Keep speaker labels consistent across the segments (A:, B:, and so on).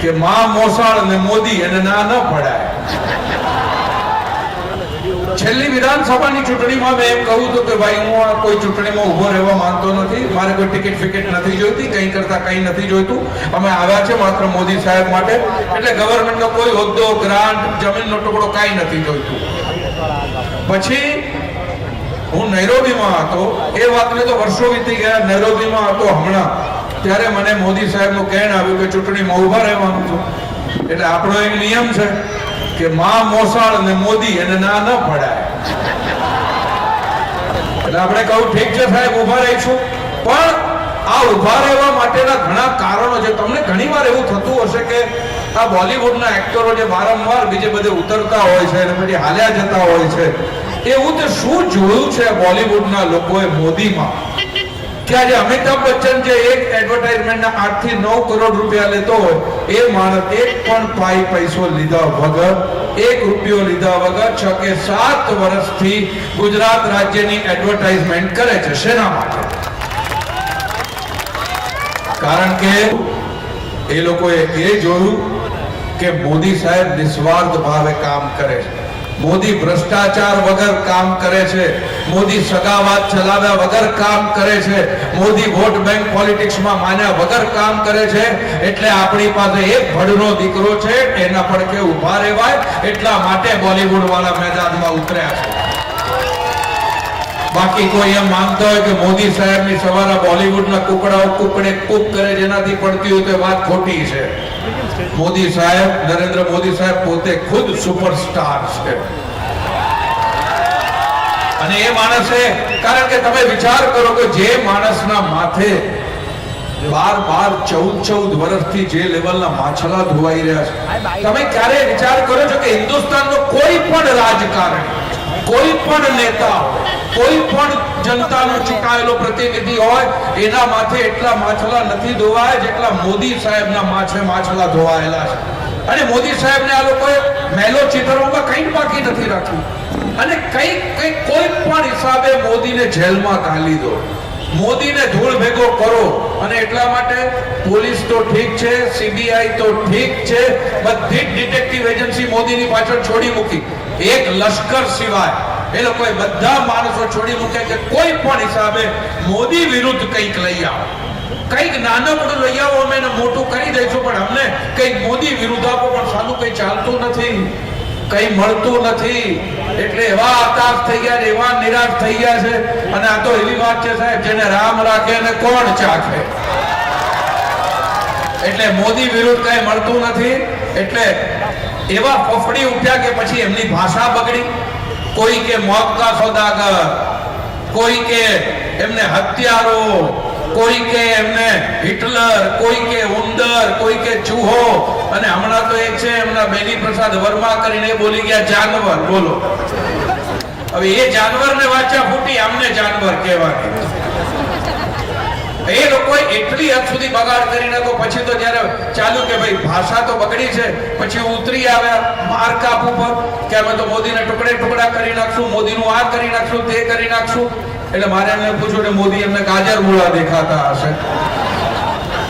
A: કે માં મોસાળ અને મોદી એને ના ન પડાય છેલ્લી વિધાનસભાની ચૂંટણીમાં મેં એમ કહ્યું હતું કે ભાઈ, હું કોઈ ચૂંટણીમાં ઊભો રહેવા માંગતો નથી, મારે કોઈ ટિકિટ ફિકિટ નથી જોઈતી, કંઈ કરતા કંઈ નથી જોઈતું. અમે આવ્યા છે માત્ર મોદી સાહેબ માટે. એટલે ગવર્મેન્ટનો કોઈ હોદ્દો ગ્રાન્ટ જમીનનો ટુકડો કાંઈ નથી જોઈતું. પછી હું નૈરોબીમાં હતો, એ વાતને તો વર્ષો વીતી ગયા, નૈરોબીમાં હતો હમણાં. ત્યારે મને મોદી સાહેબનું કહેણ આવ્યું કે ચૂંટણીમાં ઊભા રહેવાનું છું. એટલે આપણો એક નિયમ છે કે માં મોસાળ અને મોદી એને ના ન પડાય એટલે આપણે કહું ઠીક છે સાહેબ, ઊભા રહીશું. પણ આ ઊભા રહેવા માટેના ઘણા કારણો છે. તમને ઘણીવાર એવું થતું હશે કે આ બોલિવૂડના એક્ટરો જે વારંવાર બીજે બધે ઉતરતા હોય છે અને પછી હાલ્યા જતા હોય છે. એવું તે શું જોયું છે બોલિવૂડના લોકોએ મોદીમાં? કે આજે અમિતાભ બચ્ચન જે એક એડવર્ટાઇઝમેન્ટના આઠથી નવ કરોડ રૂપિયા લેતો હોય, એ માણસ એક પણ પાઈ પૈસો લીધા વગર, એક રૂપિયો લીધા વગર છ કે સાત વર્ષથી ગુજરાત રાજ્યની એડવર્ટાઇઝમેન્ટ કરે છે. શેના માટે? કારણ કે એ લોકોએ એ જોયું કે મોદી સાહેબ નિસ્વાર્થ ભાવે કામ કરે છે. મોદી ભ્રષ્ટાચાર વગર કામ કરે છે. મોદી સગાવાત ચલાવ્યા વગર કામ કરે છે. મોદી વોટ બેંક પોલિટિક્સમાં માન્યા વગર કામ કરે છે. એટલે આપણી પાસે એક ભડનો દીકરો છે, એના પડખે ઊભા રહેવાય. એટલા માટે બોલિવૂડ વાળા મેદાનમાં ઉતર્યા છે. બાકી કોઈ એમ માનતો હોય કે મોદી સાહેબની સવારે બોલિવૂડના કુકડાઓ કુકડે કુક કરે જેનાથી પડતી હોય તો વાત ખોટી છે. મોદી સાહેબ, નરેન્દ્ર મોદી સાહેબ પોતે ખુદ સુપરસ્ટાર છે. અને એ માણસે, કારણ કે તમે વિચાર કરો કે જે માણસના માથે બાર બાર ચૌદ ચૌદ વર્ષથી જે લેવલના માછલા ધોવાઈ રહ્યા છે, તમે ક્યારે વિચાર કરો છો કે હિન્દુસ્તાનનો કોઈ પણ રાજકારણી કોઈ પણ નેતા કોઈ પણ જનતાનો ચૂંટાયેલો પ્રતિનિધિ હોય, એના માથે એટલા માછલા નથી ધોવાય જેટલા મોદી સાહેબના માથે માછલા ધોવાયેલા છે. અને મોદી સાહેબને આ લોકોએ મહેલો ચિતરવામાં કંઈ બાકી નથી રાખ્યું. અને કઈ કઈ કોઈ પણ હિસાબે મોદીને જેલમાં ઢાલી દો. મોદીને ધૂળ ભેગો કરો. અને એટલા માટે પોલીસ તો ઠીક છે, સીબીઆઈ તો ઠીક છે, બધી જ ડિટેક્ટિવ એજન્સી મોદીની પાછળ છોડી મૂકી. એક લશ્કર સિવાય એ લોકોએ બધા માણસો છોડી મૂકે કે કોઈ પણ હિસાબે મોદી વિરુદ્ધ કંઈક લઈ આવો. કંઈક નાનકડું લઈ આવો, અમે મોટું કરી દઈશું, પણ અમને કંઈક મોદી વિરુદ્ધ આપો, પણ સાલું કંઈ ચાલતું નથી, કંઈ મળતું નથી. એટલે એવા હતાશ થઈ ગયા એવા નિરાશ થઈ ગયા છે, અને આ તો એવી વાત છે સાહેબ, જેને રામ રાખે અને કોણ ચાખે. એટલે મોદી વિરુદ્ધ કઈ મળતું નથી, એટલે એવા ફફડી ઉઠ્યા કે પછી એમની ભાષા બગડી. કોઈ કે મોત કા સોદાગર, કોઈ કે એમને હત્યારો, કોઈ કે એમને હિટલર, કોઈ કે ઉંદર, કોઈ કે ચૂહો. અને હમણાં તો એક છે, એમના બેની પ્રસાદ વર્મા કરીને બોલી ગયા, જાનવર, બોલો. હવે એ જાનવરને વાંચ્યા ફૂટી અમને જાનવર કહેવાની એ લોકોએ એટલી હદ સુધી બગાડ કરી નાખો. પછી તો જ્યારે ચાલુ કે ભાઈ ભાષા તો બગડી છે, પછી ઉતરી આવ્યા માર કાપ ઉપર કે અમે તો મોદીને ટુકડે ટુકડા કરી નાખશું, મોદીનું આ કરી નાખશું, તે કરી નાખશું. એટલે મારે એમને પૂછ્યું કે મોદી એમને ગાજર મૂળા દેખાતા હશે.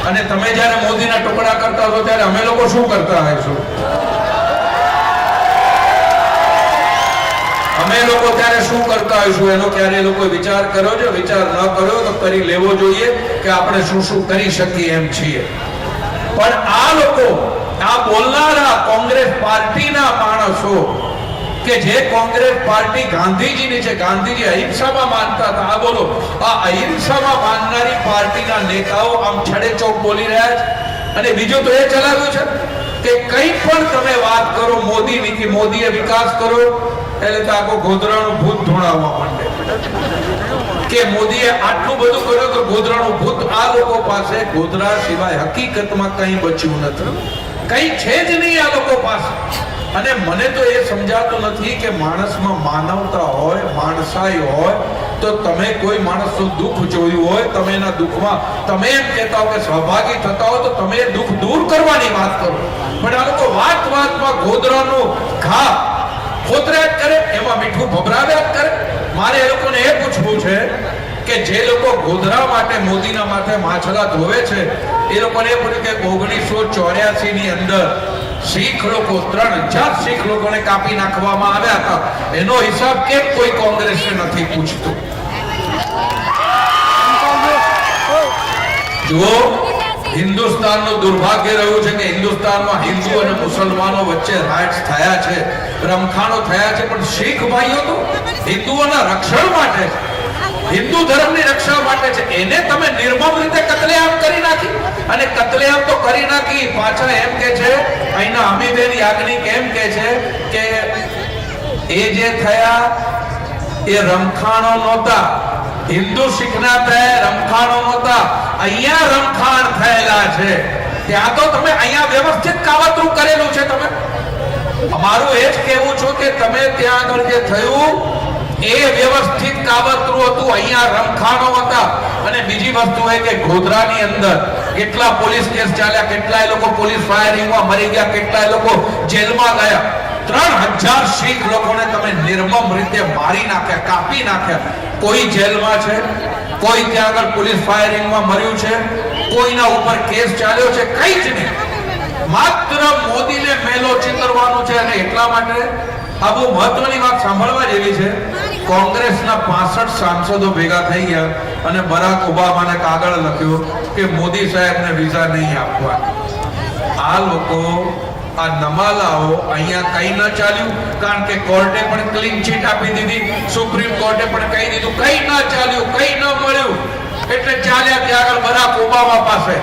A: અને તમે જ્યારે મોદીના ટુકડા કરતા હશો, ત્યારે અમે લોકો શું કરતા હશું અમે લોકો ત્યારે શું કરતા હોઈશું? એનો ક્યારે એ લોકોએ વિચાર કર્યો છે વિચાર ન કર્યો તો કરી લેવો જોઈએ કે આપણે શું શું કરી શકીએ એમ છીએ. પણ આ લોકો, આ બોલનારા કોંગ્રેસ પાર્ટીના માણસો કે જે કોંગ્રેસ પાર્ટી ગાંધીજીની છે, ગાંધીજી અહિંસામાં માનતા હતા. આ બોલો, આ અહિંસામાં માનનારી પાર્ટીના નેતાઓ આમ છડે ચોક બોલી રહ્યા છે. અને બીજું તો એ ચલાવ્યું છે કે કંઈ પણ તમે વાત કરો, મોદીની કે મોદીએ વિકાસ કરો એટલે તો આખો ગોધરાનું ભૂત ધોળાવવા માંડે. કે મોદીએ આટલું બધું કર્યું તો ગોધરાનું ભૂત આ લોકો પાસે ગોધરા સિવાય હકીકતમાં કંઈ બચ્યું નથી. કંઈ છે જ નહીં આ લોકો પાસે. અને મને તો એ સમજાતું નથી કે માણસમાં માનવતા હોય, માણસાઈ હોય, તો તમે કોઈ માણસનું દુઃખ જોયું હોય, તમે એના દુઃખમાં, તમે એમ કહેતા હો કે સહભાગી થતા હો, તો તમે દુઃખ દૂર કરવાની વાત કરો. પણ આ લોકો વાત વાતમાં ગોધરાનું ઘા ખોતર્યા કરે, એમાં મીઠું ભભરાવ્યા કરે. મારે એ લોકોને એ પૂછવું છે કે જે લોકો ગોધરા માટે, મોદીના માથે માછલા ધોવે છે, એ લોકોને એ પૂછ્યું કે ઓગણીસો ચોર્યાસી ની અંદર શીખ લોકો, ત્રણ હજાર શીખ લોકોને કાપી નાખવામાં આવ્યા હતા. એનો હિસાબ કેમ કોઈ કોંગ્રેસે નથી પૂછતું? જુઓ હિન્દુસ્તાનનું દુર્ભાગ્ય રહ્યું છે કે હિન્દુસ્તાનમાં હિન્દુ અને મુસલમાનો વચ્ચે રાઇટ્સ થયા છે, રમખાણો થયા છે, પણ શીખ ભાઈઓ તો હિન્દુઓના રક્ષણ માટે છે. હિન્દુ ધર્મની રક્ષા માટે છે. એને તમે નિર્મમ રીતે કતલેઆમ કરી નાખી. અને કતલેઆમ તો કરી નાખી. પાછા એમ કે છે, અહીંના અમીબેન યાજ્ઞિક એમ કે છે કે એ જે થયા, એ રમખાણો નહોતા. હિન્દુ શીખના થયા રમખાણો નહોતા. અહીંયા રમખાણ થયેલા છે. ત્યાં તો તમે અહીંયા વ્યવસ્થિત કાવતરું કરેલું છે તમે. અમારું એ જ કહેવું છું કે તમે ત્યાં આગળ જે થયું, એ વ્યવસ્થિત કાવતરું હતું. અહીંયા રમખાણો હતા. અને બીજી વસ્તુ એ કે ગોધરાની અંદર કેટલા પોલીસ કેસ ચાલ્યા, કેટલાય લોકો પોલીસ ફાયરિંગમાં મરી ગયા, કેટલાય લોકો જેલમાં ગયા. ત્રણ હજાર શીખ લોકોને તમે નિર્મમ રીતે મારી નાખ્યા, કાપી નાખ્યા. કોઈ જેલમાં છે? કોઈ ત્યાં આગળ પોલીસ ફાયરિંગમાં મર્યું છે, કોઈના ઉપર કેસ ચાલ્યો છે, કઈ જ નહીં. માત્ર મોદીને મેલો ચિતરવાનો છે અને એટલા માટે આ બહુ મહત્વની વાત સાંભળવા જેવી છે. કોંગ્રેસના 65 સાંસદો ભેગા થઈ ગયા અને બરાક ઓબામાને કાગળ લખ્યો કે મોદી સાહેબને વિઝા નહીં આપવા આ લોકો આ નમાલાઓ અહીંયા કઈ ન ચાલ્યું, કારણ કે કોર્ટે પણ ક્લીન ચીટ આપી દીધી. સુપ્રીમ કોર્ટે પણ કહી દીધું, કઈ ન ચાલ્યું, કઈ ન મળ્યું. એટલે ચાલ્યા ત્યાં આગળ બરાક ઓબામા પાસે.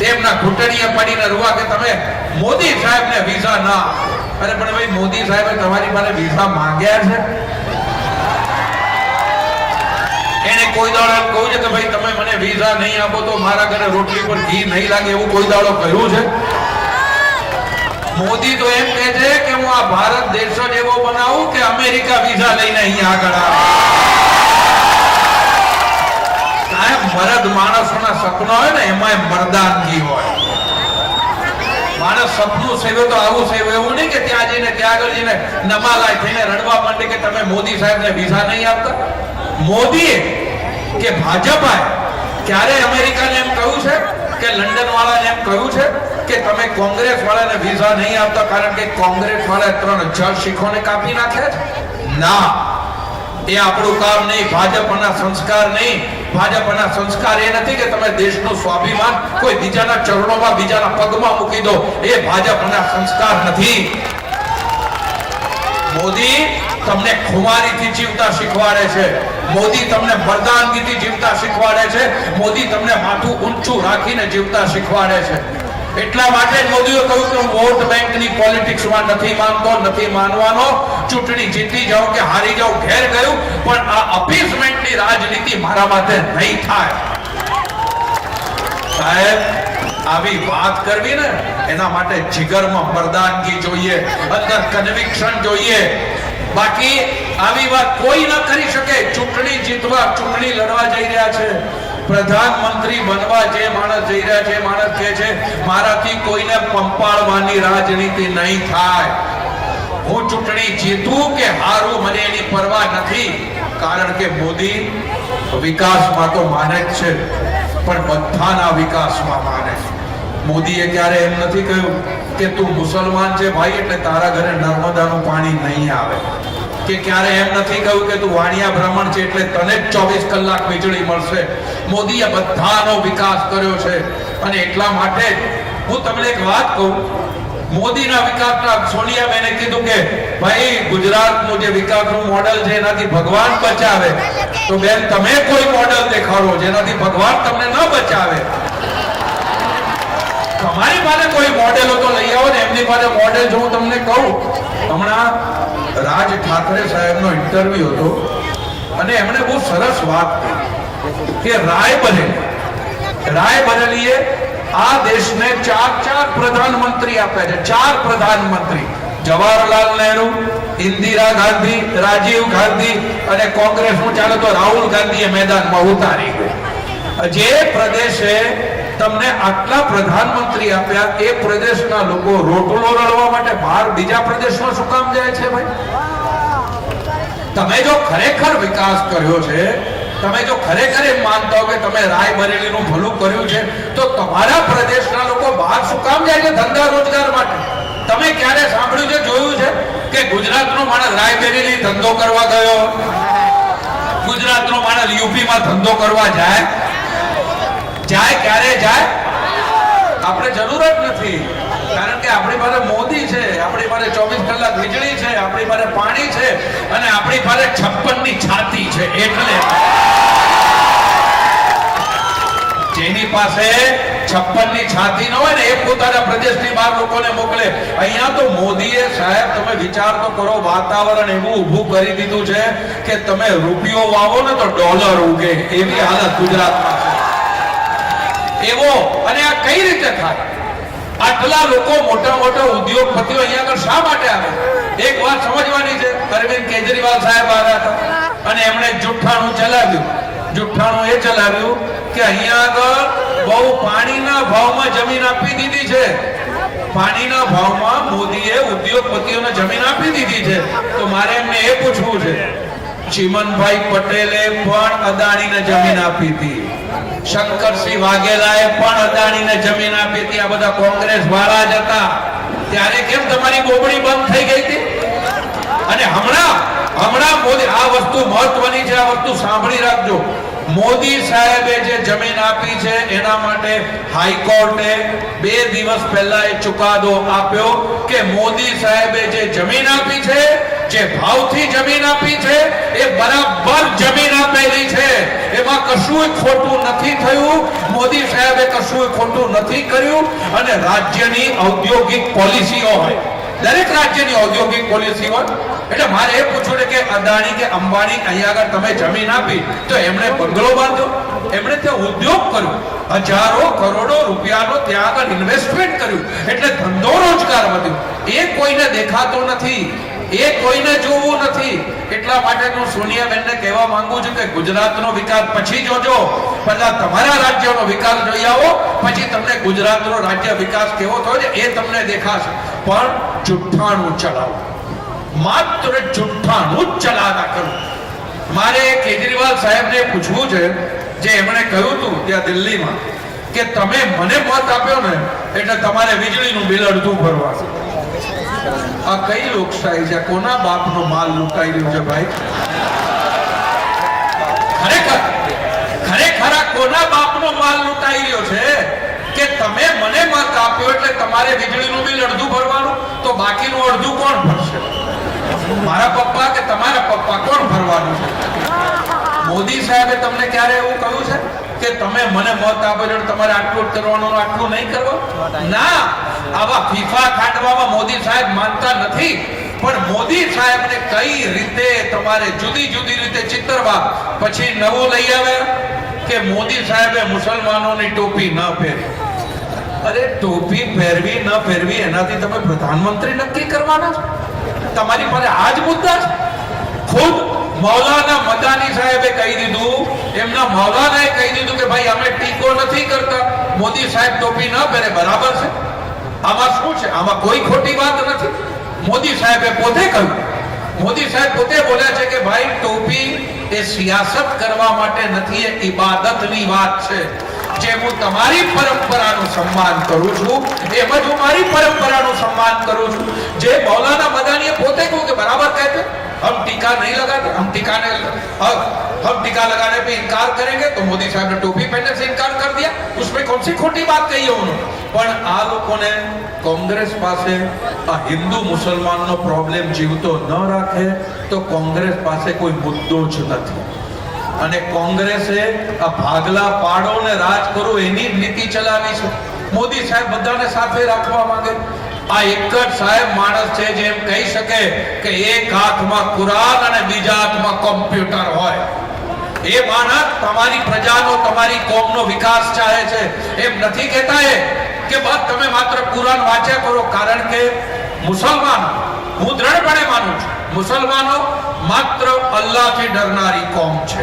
A: તેમના ઘૂંટણીએ પડીને રૂવા કે તમે મોદી સાહેબને વિઝા ના અરે, પણ ભાઈ, મોદી સાહેબે તમારી પાસે વિઝા માંગ્યા છે? એને કોઈ દાડો કહ્યું છે કે ભાઈ, તમે મને વિઝા નહીં આપો તો મારા ઘરે રોટલી પર ઘી નહીં લાગે એવું કોઈ દાડો કહ્યું છે? મોદી તો એમ કહે છે કે હું આ ભારત દેશ જ એવો બનાવું કે અમેરિકા વિઝા લઈને અહીંયા આગળ આવે કાયમ મરદ માણસોના સપના હોય ને એમાં મરદાનગી હોય માણસ સપનું સેવે તો આવું સેવે એવું નહીં કે ત્યાં જઈને ત્યાં આગળ જઈને નમાલાય થઈને રડવા માંડે કે તમે મોદી સાહેબને વિઝા નહીં આપતા મોદીએ કે ભાજપાએ ક્યારે અમેરિકાને એમ કહ્યું છે કે લંડન વાળાને એમ કહ્યું છે કે તમે કોંગ્રેસ વાળાને વિઝા નહીં આપતા કારણ કે કોંગ્રેસ વાળા ત્રણ હજાર શીખોને કાપી નાખ્યા છે? ના. એ આપણું કામ નહીં. ભાજપના સંસ્કાર નહીં. ભાજપના સંસ્કાર એ નથી કે તમે દેશનું સ્વાભિમાન કોઈ બીજાના ચરણોમાં, બીજાના પગમાં મૂકી દો. એ ભાજપના સંસ્કાર નથી. મોદી તમને ખુમારીથી જીવતા શીખવાડે છે. મોદી તમને મર્દાનગીથી જીવતા શીખવાડે છે. મોદી તમને માથું ઊંચું રાખીને જીવતા શીખવાડે છે. એટલા માટે મોદીએ કહ્યું કે હું વોટ બેંકની પોલિટિક્સમાં નથી માનતો, નથી માનવાનો. ચૂંટણી જીતી જાઉં કે હારી જાઉં ઘેર ગયું. પણ આ અપીઝમેન્ટની રાજનીતિ મારા માટે નહીં થાય. સાહેબ, આવી વાત કરવી ને, એના માટે જીગરમાં મરદાનગી જોઈએ, અંદર કન્વિક્શન જોઈએ. બાકી આવી વાત કોઈ ન કરી શકે. ચૂંટણી જીતવા, ચૂંટણી લડવા જઈ રહ્યા છે. પ્રધાનમંત્રી બનવા જે માણસ જઈ રહ્યા છે માણસ કહે છે, મારાથી કોઈને પંપાળવાની રાજનીતિ નહીં થાય. હું ચૂંટણી જીતું કે હારું, મને એની પરવા નથી. કારણ કે મોદી વિકાસમાં તો માને જ છે. પણ બધાના વિકાસમાં માને છે. મોદીએ ક્યારે એમ નથી કહ્યું કે તું મુસલમાન છે ભાઈ, એટલે તારા ઘરે નર્મદાનું પાણી નહીં આવે. કે ક્યારે એમ નથી કહ્યું કે તું વાણિયા બ્રાહ્મણ છે, એટલે તને જ ચોવીસ કલાક વીજળી મળશે. મોદીએ બધાનો વિકાસ કર્યો છે. અને એટલા માટે હું તમને એક વાત કહું. મોદીના વિકાસના સોનિયાબેને કીધું કે, ભાઈ, ગુજરાતનું જે વિકાસનું મોડેલ છે, એનાથી ભગવાન બચાવે. તો બેન, તમે કોઈ મોડેલ દેખાડો જેનાથી ભગવાન તમને ન બચાવે. તમારી પાસે કોઈ મોડેલો તો લઈ આવો ને, એમની પાસે મોડેલ જો હું તમને કહું, હમણાં રાજ ઠાકરે સાહેબનો ઇન્ટરવ્યુ હતો અને એમણે બહુ સરસ વાત કરી કે રાયબરેલી રાયબરેલીએ આ દેશને ચાર ચાર પ્રધાનમંત્રી આપ્યા છે, ચાર પ્રધાનમંત્રી. જવાહરલાલ નહેરુ, ઇન્દિરા ગાંધી, રાજીવ ગાંધી અને કોંગ્રેસનું ચાલે તો રાહુલ ગાંધીએ મેદાનમાં ઉતારી ગયું. જે પ્રદેશે તમને આટલા પ્રધાનમંત્રી આપ્યા, એ પ્રદેશના લોકો રોટલો રળવા માટે બહાર બીજા પ્રદેશમાં શું કામ જાય છે ભાઈ? તમે જો ખરેખર વિકાસ કર્યો છે, તમે જો ખરેખર એમ માનતા હો કે તમે રાયબરેલીનું ભલું કર્યું છે, તો તમારા પ્રદેશના લોકો બહાર શું કામ જાય છે ધંધા રોજગાર માટે? તમે ક્યારે સાંભળ્યું છે, જોયું છે કે ગુજરાતનો માણસ રાયબરેલી ધંધો કરવા ગયો? ગુજરાતનો માણસ યુપીમાં ધંધો કરવા જાય? જાય, ક્યારે જાય? આપણે જરૂર જ નથી. કારણ કે આપણી પાસે મોદી છે, આપણી પાસે ચોવીસ કલાક વીજળી છે, આપણી પાસે પાણી છે, અને આપણી પાસે છપ્પનની છાતી છે, એટલે જેની પાસે છપ્પનની છાતી ન હોય ને, એ પોતાના પ્રદેશની બહાર લોકોને મોકલે. અહીંયા તો મોદીએ સાહેબ, તમે વિચાર તો કરો, વાતાવરણ એવું ઊભું કરી દીધું છે કે તમે રૂપિયો વાવો ને તો ડોલર ઉગે, એવી હાલત ગુજરાતમાં. એવો અને આ કઈ રીતે થાય? આટલા લોકો મોટા મોટા ઉદ્યોગપતિઓ અહીંયા આગળ શા માટે આવે? એક વાત સમજવાની છે, અરવિંદ કેજરીવાલ સાહેબ આવ્યા હતા અને એમણે જુઠ્ઠાણું ચલાવ્યું. જુઠ્ઠાણું એ ચલાવ્યું કે અહીંયા આગળ બહુ પાણીના ભાવમાં જમીન આપી દીધી છે. પાણીના ભાવમાં મોદીએ ઉદ્યોગપતિઓને જમીન આપી દીધી છે. તો મારે એમને એ પૂછવું છે, ચિમનભાઈ પટેલે પણ અદાણીને જમીન આપી હતી. શંકરસિંહ વાઘેલાએ પણ અદાણીને જમીન આપી હતી. આ બધા કોંગ્રેસ વાળા જ હતા. ત્યારે કેમ તમારી બોબડી બંધ થઈ ગઈ હતી? અને હમણાં હમણાં મોદી, આ વસ્તુ મહત્વની છે, આ વસ્તુ સાંભળી રાખજો. મોદી સાહેબે જે જમીન આપી છે, એના માટે હાઈકોર્ટે બે દિવસ પહેલા એ ચુકાદો આપ્યો કે મોદી સાહેબે જે જમીન આપી છે, જે ભાવથી જમીન આપી છે, એ બરાબર જમીન આપેલી છે. એમાં કશું ખોટું નથી થયું. મોદી સાહેબે કશું ખોટું નથી કર્યું અને રાજ્યની ઔદ્યોગિક પોલિસીઓ હોય. દરેક રાજ્યની ઔદ્યોગિક પોલિસી હોય. એટલે મારે એ પૂછવું કે અદાણી કે અંબાણી અહીંયા આગળ તમે જમીન આપી, તો એમણે બંગલો બાંધ્યો. એમણે ત્યાં ઉદ્યોગ કર્યો. હજારો કરોડો રૂપિયાનો ત્યાં આગળ ઇન્વેસ્ટમેન્ટ કર્યું. એટલે ધંધો રોજગાર વધ્યો. એ કોઈને દેખાતો નથી. એ કોઈને જોવું નથી. એટલા માટે હું સોનિયાબેનને કહેવા માંગુ છું કે ગુજરાતનો વિકાસ પછી જોજો. પહેલા તમારા રાજ્યનો વિકાસ જોઈ આવો, પછી તમને ગુજરાતનો રાજ્ય વિકાસ કેવો થયો છે એ તમને દેખાશે. પણ જુઠ્ઠાણું ચલાવો. માત્ર જુઠ્ઠાણું જ ચલાવ્યા કરો. મારે કેજરીવાલ સાહેબને પૂછવું છે, જે એમણે કહ્યું હતું ત્યાં દિલ્હીમાં, કે તમે મને મત આપ્યો ને, એટલે તમારે વીજળીનું બિલ અડધું ભરવાનું. આ કઈ લોકશાહી છે? કોના બાપનો માલ લૂંટાઈ રહ્યો છે ભાઈ? ખરેખર ખરેખર કોના બાપનો માલ લૂંટાઈ રહ્યો છે? કે તમે મને મત આપ્યો એટલે તમારે વીજળીનું બિલ અડધું ભરવાનું? તો બાકીનું અડધું કોણ ભરશે? મારા પપ્પા કે તમારા પપ્પા કોણ ભરવાનું છે? મોદી સાહેબે તમને ક્યારે એવું કહ્યું છે? કે તમે મને મત આપો એટલે તમારે આટલું કરવાનું આટલું નહીં કરવાનું ના! આવા ફીફા ખાંડવામાં મોદી સાહેબ માનતા નથી. પણ મોદી સાહેબને કઈ રીતે તમારે જુદી જુદી રીતે ચિતરવા પછી નવું લઈ આવે કે મોદી સાહેબે મુસલમાનોની ટોપી ન પહેરી? અરે, ટોપી પહેરવી, ન પહેરવી, એનાથી તમે પ્રધાનમંત્રી નક્કી કરવાના તમારી પાસે આ જ મુદ્દા છે? ખુદ મૌલાના મદાની સાહેબે કહી દીધું, એમના મૌલાનાએ કહી દીધું કે ભાઈ, અમે ટીકો નથી કરતા. મોદી સાહેબ ટોપી ન પહેરે, બરાબર છે? આમાં શું છે? આમાં કોઈ ખોટી વાત નથી. મોદી સાહેબે પોતે કહ્યું. મોદી સાહેબ પોતે બોલ્યા છે કે ભાઈ, ટોપી એ સિયાસત કરવા માટે નથી, એ ઇબાદતની વાત છે. જે હું તમારી પરંપરાનું સન્માન કરું છું, એમ જ હું મારી પરંપરાનું સન્માન કરું છું. જે મૌલાના મદાનીએ પોતે કહ્યું કે બરાબર કહે છે? हम टीका नहीं लगाते हम टीका ने हम हम टीका लगाने पे इनकार करेंगे तो मोदी साहब ने टोपी पहनने से इनकार कर दिया उसमें कौन सी खोटी बात कही है उन्होंने પણ આ લોકોને કોંગ્રેસ પાસે આ હિન્દુ મુસલમાનનો પ્રોબ્લેમ જીવતો ન રાખે તો કોંગ્રેસ પાસે કોઈ મુદ્દો જ નથી અને કોંગ્રેસે આ ભાગલા પાડો ને રાજ કરો એની જ નીતિ ચલાવી છે મોદી સાહેબ બધાને સાથે રાખવા માંગે આ એક જ સાહેબ માણસ છે જે એમ કહી શકે કે એક હાથમાં કુરાન અને બીજા હાથમાં કોમ્પ્યુટર હોય. એ માણસ તમારી પ્રજાનો, તમારી કોમનો વિકાસ ચાહે છે. એમ નથી કહેતા એ કે બસ તમે માત્ર કુરાન વાંચ્યા કરો, કારણ કે મુસલમાનો, હું દ્રઢપણે માનું છું, મુસલમાનો માત્ર અલ્લાહથી ડરનારી કોમ છે.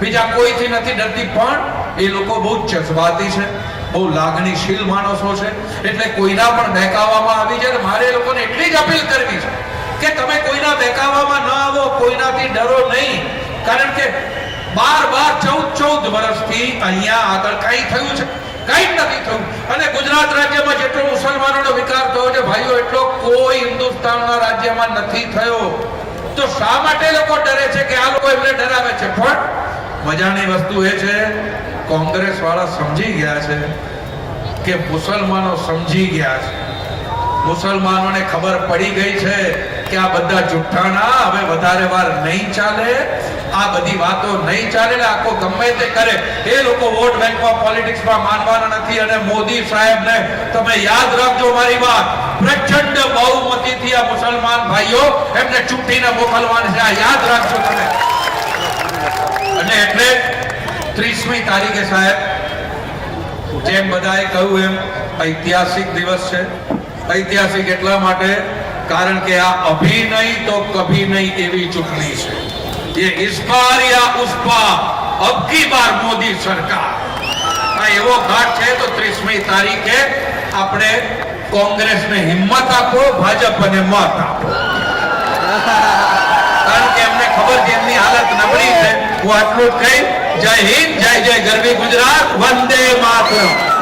A: બીજા કોઈથી નથી ડરતી, પણ એ લોકો બહુ જજ્બાતી છે, બહુ લાગણીશીલ માણસો છે. એટલે કોઈના પણ બહેકાવામાં આવી જાય, મારે લોકોને એટલી જ અપીલ કરવી છે કે તમે કોઈના બહેકાવામાં ન આવો, કોઈનાથી ડરો નહીં. કારણ કે બાર બાર ચૌદ ચૌદ વર્ષથી અહીંયા આગળ કઈ થયું છે? કઈ જ નથી થયું. અને ગુજરાત રાજ્યમાં જેટલો મુસલમાનોનો વિકાસ થયો છે, ભાઈઓ, એટલો કોઈ હિન્દુસ્તાનના રાજ્યમાં નથી થયો. તો શા માટે લોકો ડરે છે કે આ લોકો એમને ડરાવે છે? પણ મજાની વસ્તુ એ છે કોંગ્રેસ વાળા સમજી ગયા છે કે મુસલમાનો સમજી ગયા છે. મુસલમાનોને ખબર પડી ગઈ છે કે આ બધા જુઠ્ઠાણા હવે વધારે વાર નહીં ચાલે, આ બધી વાતો નહીં ચાલે આખો ગમે તે કરે. એ લોકો વોટ બેંકમાં પોલિટિક્સમાં માનવાના નથી અને મોદી સાહેબને તમે યાદ રાખજો મારી વાત. પ્રચંડ બહુમતીથી આ મુસલમાન ભાઈઓ એમને ચૂંટીને મોકલવાના છે. આ યાદ રાખજો તમે. અને એટલે ત્રીસમી તારીખે સાહેબ, જેમ બધાએ કહ્યું એમ, ઐતિહાસિક દિવસ છે. ઐતિહાસિક એટલા માટે, કારણ કે આ અભિનય તો કભી નહીં એવી ચૂંટણી છે. એ ઇસ બાર યા ઉસ પાર અબ કી બાર મોદી સરકાર. આ એવો ઘાટ છે તો ત્રીસમી તારીખે આપણે કોંગ્રેસને હિંમત આપો, ભાજપને મત આપો. કારણ કે એમને ખબર છે, એમની હાલત નબળી છે. હું આટલું જ કહી જય હિન્દ જય જય ગરવી ગુજરાત વંદે માતરમ.